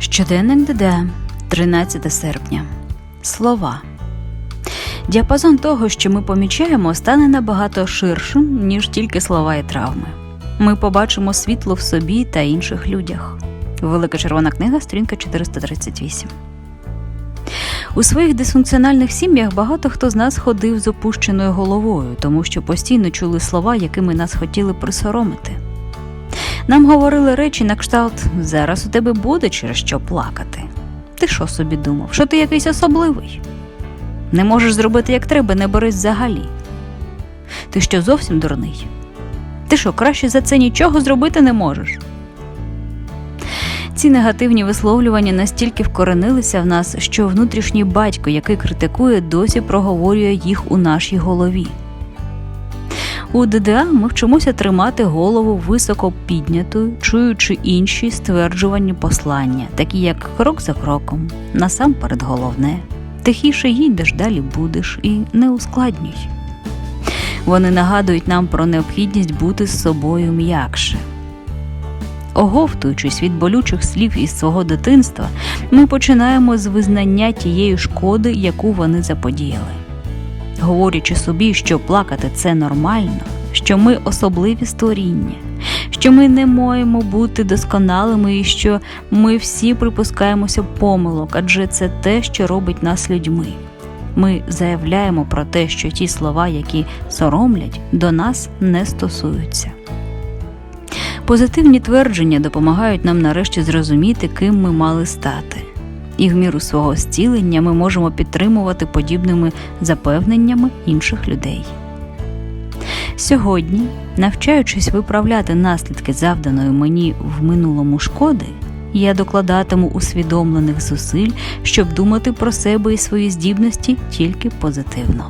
Щоденник ДД, 13 серпня. Слова. Діапазон того, що ми помічаємо, стане набагато ширшим, ніж тільки слова і травми. Ми побачимо світло в собі та інших людях. Велика червона книга, сторінка 438. У своїх дисфункціональних сім'ях багато хто з нас ходив з опущеною головою, тому що постійно чули слова, якими нас хотіли присоромити. Нам говорили речі на кшталт зараз у тебе буде через що плакати. Ти що собі думав, що ти якийсь особливий? Не можеш зробити як треба, не берись взагалі. Ти що зовсім дурний? Ти що, краще за це нічого зробити не можеш? Ці негативні висловлювання настільки вкоренилися в нас, що внутрішній батько, який критикує, досі проговорює їх у нашій голові. У ДДА ми вчимося тримати голову високо піднятою, чуючи інші стверджувальні послання, такі як крок за кроком, насамперед головне, тихіше їдеш, далі будеш і не ускладнюй. Вони нагадують нам про необхідність бути з собою м'якше. Оговтуючись від болючих слів із свого дитинства, ми починаємо з визнання тієї шкоди, яку вони заподіяли. Говорячи собі, що плакати це нормально, що ми особливі створіння, що ми не маємо бути досконалими і що ми всі припускаємося помилок, адже це те, що робить нас людьми. Ми заявляємо про те, що ті слова, які соромлять, до нас не стосуються. Позитивні твердження допомагають нам нарешті зрозуміти, ким ми мали стати. І в міру свого зцілення ми можемо підтримувати подібними запевненнями інших людей. Сьогодні, навчаючись виправляти наслідки завданої мені в минулому шкоди, я докладатиму усвідомлених зусиль, щоб думати про себе і свої здібності тільки позитивно.